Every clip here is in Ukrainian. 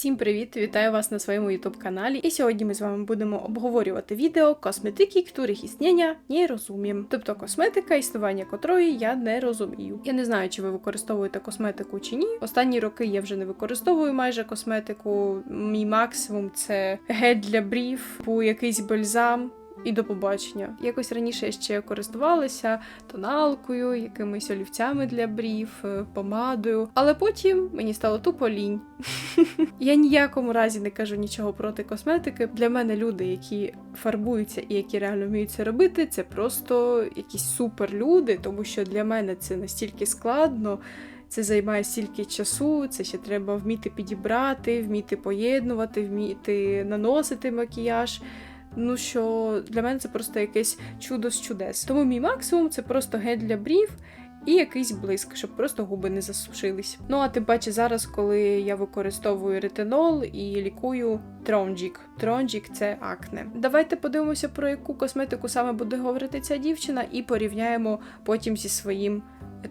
Всім привіт! Вітаю вас на своєму YouTube каналі. І сьогодні ми з вами будемо обговорювати відео косметики, яких існення не розуміємо. Тобто косметика, існування котрої я не розумію. Я не знаю, чи ви використовуєте косметику чи ні. Останні роки я вже не використовую майже косметику. Мій максимум це гель для брів, якийсь бальзам. І до побачення. Якось раніше я ще користувалася тоналкою, якимись олівцями для брів, е, помадою. Але потім мені стало тупо лінь. Я ніякому разі не кажу нічого проти косметики. Для мене люди, які фарбуються і які реально вміють це робити, це просто якісь суперлюди, тому що для мене це настільки складно. Це займає стільки часу, це ще треба вміти підібрати, вміти поєднувати, вміти наносити макіяж. Ну що для мене це просто якесь чудо з чудес. Тому мій максимум це просто гель для брів. І якийсь блиск, щоб просто губи не засушились. Ну а тим паче зараз, коли я використовую ретинол і лікую тронджік. Тронджік це акне. Давайте подивимося, про яку косметику саме буде говорити ця дівчина, і порівняємо потім зі своїм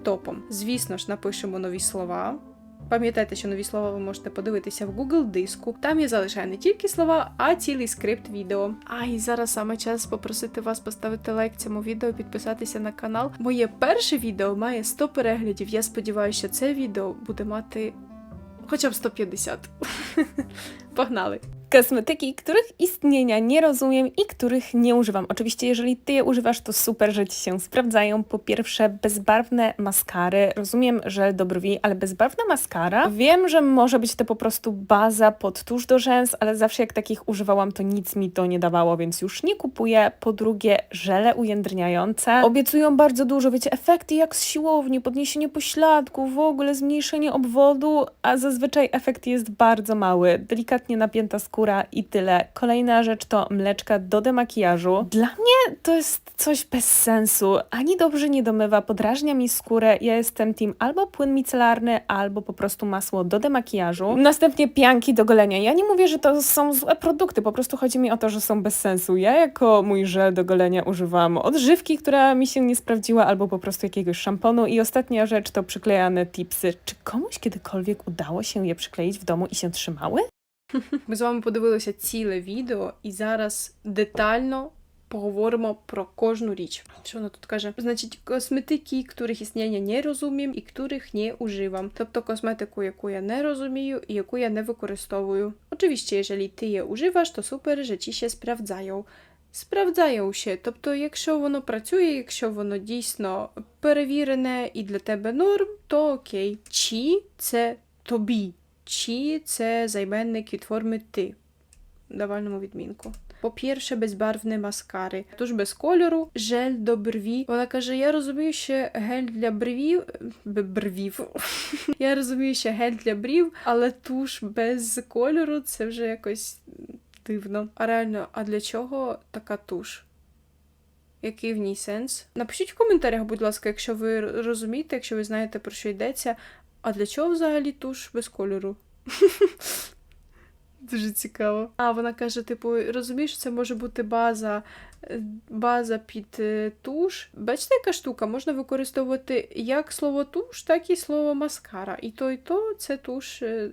топом. Звісно ж, напишемо нові слова. Пам'ятайте, що нові слова ви можете подивитися в Google диску. Там я залишаю не тільки слова, а цілий скрипт відео. А і зараз саме час попросити вас поставити лайк цьому відео, підписатися на канал. Моє перше відео має 100 переглядів. Я сподіваюся, що це відео буде мати хоча б 150. Pognały. Kosmetyki, których istnienia nie rozumiem i których nie używam. Oczywiście, jeżeli ty je używasz, to super, że ci się sprawdzają. Po pierwsze, bezbarwne maskary. Rozumiem, że do brwi, ale bezbarwna maskara. Wiem, że może być to po prostu baza pod tusz do rzęs, ale zawsze jak takich używałam, to nic mi to nie dawało, więc już nie kupuję. Po drugie, żele ujędrniające. Obiecują bardzo dużo, wiecie, efekty jak z siłowni, podniesienie pośladków, w ogóle zmniejszenie obwodu, a zazwyczaj efekt jest bardzo mały. Delikatnie napięta skóra i tyle. Kolejna rzecz to mleczka do demakijażu. Dla mnie to jest coś bez sensu. Ani dobrze nie domywa, podrażnia mi skórę. Ja jestem team albo płyn micelarny, albo po prostu masło do demakijażu. Następnie pianki do golenia. Ja nie mówię, że to są złe produkty, po prostu chodzi mi o to, że są bez sensu. Ja jako mój żel do golenia używam odżywki, która mi się nie sprawdziła, albo po prostu jakiegoś szamponu. I ostatnia rzecz to przyklejane tipsy. Czy komuś kiedykolwiek udało się je przykleić w domu i się trzymały? Ми з вами подивилися ціле відео, і зараз детально поговоримо про кожну річ. Що вона тут каже? Значить, косметики, яких існення не розумім і яких не уживам. Тобто косметику, яку я не розумію і яку я не використовую. Oczywiście, ty je używasz, to super, że ci się sprawdzają. Sprawdzają się, тобто, якщо воно працює, якщо воно дійсно перевірене і для тебе норм, то окей. Чи це тобі? Чи це займенник від форми ти в давальному відмінку. По-перше, безбарвні маскари. Туш без кольору, жель до брові. Вона каже: Я розумію, що гель для бровів. б- Бровів. Я розумію, що гель для брів, але туш без кольору це вже якось дивно. А реально, а для чого така туш? Який в ній сенс? Напишіть в коментарях, будь ласка, якщо ви розумієте, якщо ви знаєте про що йдеться. А для чого взагалі туш без кольору? Дуже цікаво. А вона каже: типу, розумієш, це може бути база, е, база під е, туш. Бачите, яка штука? Можна використовувати як слово туш, так і слово маскара. І то, і то це туш е,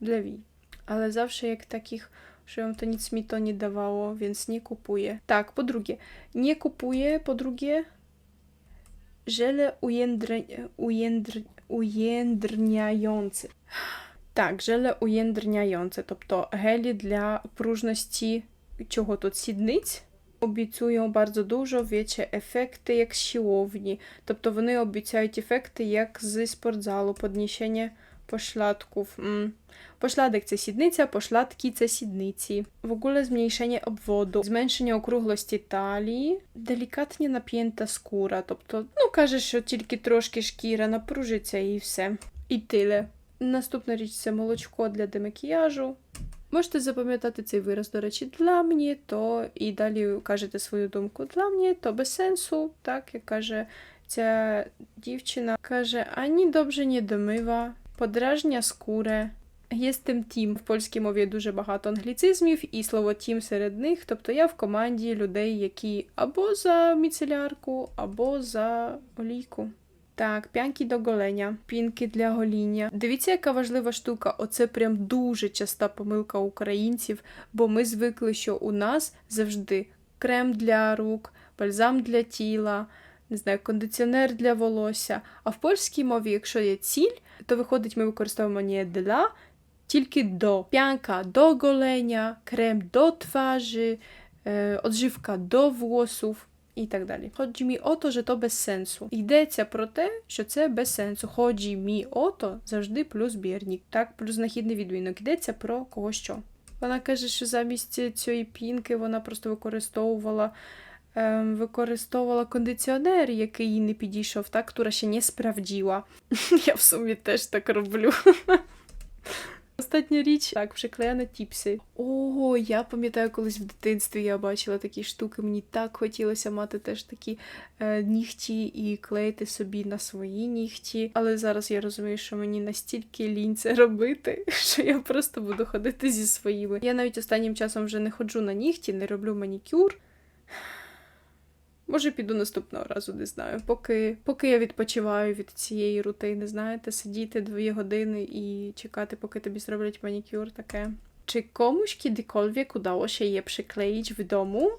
для вій. Але завжди як таких, що вам mi to nie dawało, więc nie kupuję. Tak, po drugie, nie kupuję, po drugie, żele ujędrę, ujędr, ujędrniające. Так, желе уєндрняйонце, тобто гелі для пружності чого тут сідниць. Обіцює bardzo dużo, wiecie, ефекти як з siłowni. Тобто вони обіцяють ефекти як з спортзалу, підніщення pośladków. Mm. Це сідниця, pośladki це сідниці. В ogóle змniejszenie обводу, зменшення округлості талії, делікатні нап'єнта скура. Тобто, ну, каже, що тільки трошки шкіра напружиться і все. І тиле. Наступна річ це молочко для демакіяжу. Можете запам'ятати цей вираз, до речі, для мені, то і далі кажете свою думку для мені, то без сенсу, так як каже ця дівчина. Каже, ані добре не домива, подражня скуре. Є з тим тім. В польській мові дуже багато англіцизмів, і слово тім серед них. Тобто я в команді людей, які або за міцелярку, або за олійку. Так, п'янки до голення, пінки для гоління. Дивіться, яка важлива штука. Оце прям дуже часта помилка українців, бо ми звикли, що у нас завжди крем для рук, бальзам для тіла, не знаю, кондиціонер для волосся. А в польській мові, якщо є ціль, то виходить, ми використовуємо не для, тільки до. П'янка до голення, крем до twarzy, е, odżywka до włosów і так далі. Chodzi mi o to, że без сенсу. Йдеться про те, що це без сенсу. Mi o to завжди плюс бірнік. Так, плюс знахідний відмінок. Йдеться про кого що. Вона каже, що замість цієї пінки вона просто використовувала. Ем, використовувала кондиціонер, який їй не підійшов, так, która ще не справділа. Я в сумі теж так роблю. Остання річ, так, приклеєно тіпси. Ого, я пам'ятаю, колись в дитинстві я бачила такі штуки. Мені так хотілося мати теж такі е, нігті і клеїти собі на свої нігті. Але зараз я розумію, що мені настільки лінь це робити, що я просто буду ходити зі своїми. Я навіть останнім часом вже не ходжу на нігті, не роблю манікюр. Може, піду наступного разу, не знаю. Поки, поки я відпочиваю від цієї рутини, знаєте, сидіти дві години і чекати, поки тобі зроблять манікюр, таке. Чи комусь kiedykolwiek je przykleić w domu?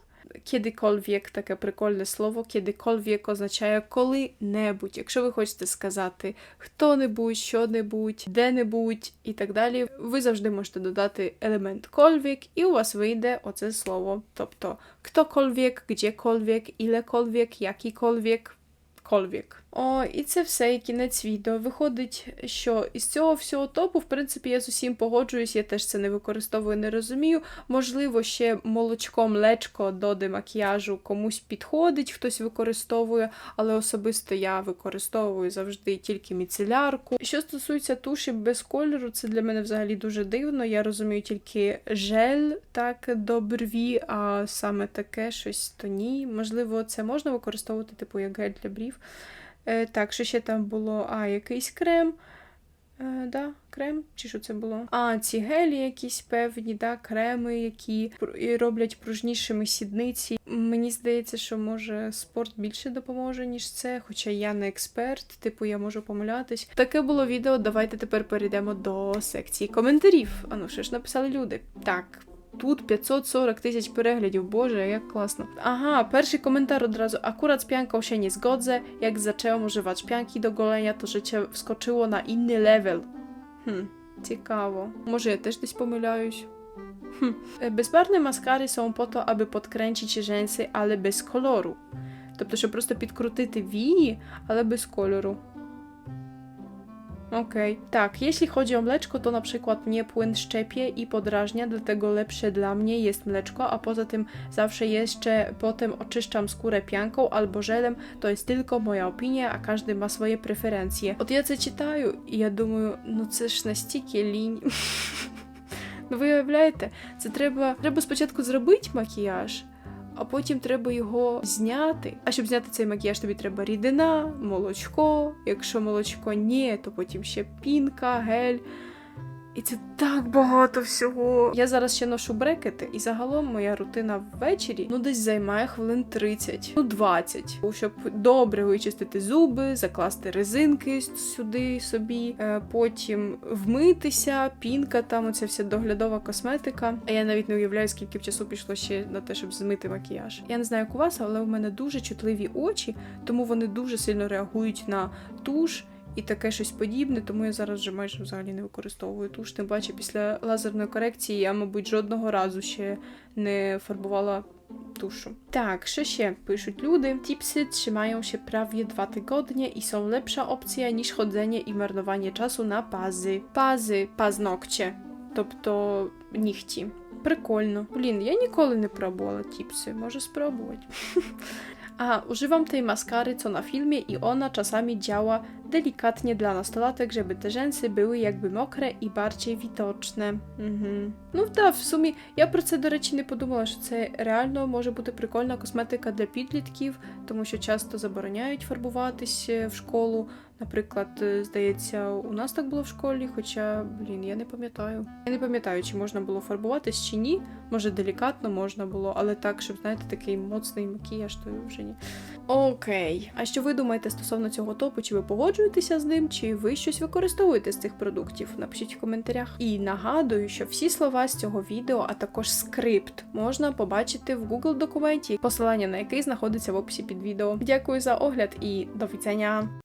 Kiedykolwiek таке прикольне слово, kiedykolwiek означає коли-небудь. Якщо ви хочете сказати хто-небудь, що-небудь, де-небудь і так далі, ви завжди можете додати елемент кольвік, і у вас вийде оце слово. Тобто ktokolwiek, gdziekolwiek, ilekolwiek, jakikolwiek, колвік. О, і це все, і кінець відео. Виходить, що із цього всього топу, в принципі, я з усім погоджуюсь, я теж це не використовую, не розумію. Можливо, ще молочко, млечко до демакіяжу комусь підходить, хтось використовує, але особисто я використовую завжди тільки міцелярку. Що стосується туші без кольору, це для мене взагалі дуже дивно. Я розумію тільки жель так до брові, а саме таке щось то ні. Можливо, це можна використовувати, типу, як гель для брів. Е, так, що ще там було? А, якийсь крем. Е, да, крем, чи що це було? А, ці гелі якісь певні, да, креми, які роблять пружнішими сідниці. Мені здається, що може спорт більше допоможе, ніж це, хоча я не експерт, типу я можу помилятись. Таке було відео. Давайте тепер перейдемо до секції коментарів. А ну що ж написали люди? Так. Тут 540 тисяч переглядів, боже, як класно. Ага, перший komentarz od razu. Akurat z pianką się nie zgodzę. Jak zaczęłam używać pianki do golenia, to życie wskoczyło na inny level. Хм, цікаво. Може, я теж десь помиляюсь. Хм. Е, Безбарвні маскари są po to, aby podkręcić rzęsy, ale bez koloru. Тобто, щоб просто підкрутити вії, ale bez koloru. Okej. Tak, jeśli chodzi o mleczko, to na przykład mnie płyn szczepie i podrażnia, dlatego lepsze dla mnie jest mleczko, a poza tym zawsze jeszcze potem oczyszczam skórę pianką albo żelem. To jest tylko moja opinia, a każdy ma swoje preferencje. От я це читаю, і я думаю, ну це ж настільки лінь. Ну ви уявляєте, це треба, треба спочатку зробити макіяж, а потім треба його зняти. А щоб зняти цей макіяж, тобі треба рідина, молочко. Якщо молочко ні, то потім ще пінка, гель. І це так багато всього. Я зараз ще ношу брекети, і загалом моя рутина ввечері ну десь займає хвилин 30, ну 20, щоб добре вичистити зуби, закласти резинки сюди собі, е, потім вмитися, пінка, там оця вся доглядова косметика. А я навіть не уявляю, скільки часу пішло ще на те, щоб змити макіяж. Я не знаю, як у вас, але у мене дуже чутливі очі, тому вони дуже сильно реагують на туш. І таке щось подібне, тому я зараз вже майже взагалі не використовую туш. Тим паче, після лазерної корекції я, мабуть, жодного разу ще не фарбувала tuшу. Tak, що ще пишуть люди. Tipsy trzymają się prawie dwa tygodnie i są lepsza opcja niż chodzenie i marnowanie czasu na pazy. Pazy, paznokcie, тобто нігті. Прикольно. Блін, я ніколи не пробувала тіпси, може спробувати. A, używam tej maskary co na filmie i ona czasami działa delikatnie dla nastolatek, żeby te rzęsy były jakby mokre і bardziej widoczne. Угу. Ну так, в сумі я про це, до речі, не подумала, що це реально може бути прикольна косметика для підлітків, тому що часто забороняють фарбуватись в школу. Наприклад, е, здається, у нас так було в школі, хоча, блін, я не пам'ятаю. Я не пам'ятаю, чи можна було фарбуватись чи ні. Може, делікатно можна було, але так, щоб знаєте, такий моцний макіяж, то вже ні. Окей. А що ви думаєте стосовно цього топу? Чи ви погоджуєтеся з ним, чи ви щось використовуєте з цих продуктів? Напишіть в коментарях. І нагадую, що всі слова з цього відео, а також скрипт, можна побачити в Google документі, посилання на який знаходиться в описі відео. Дякую за огляд і до побачення!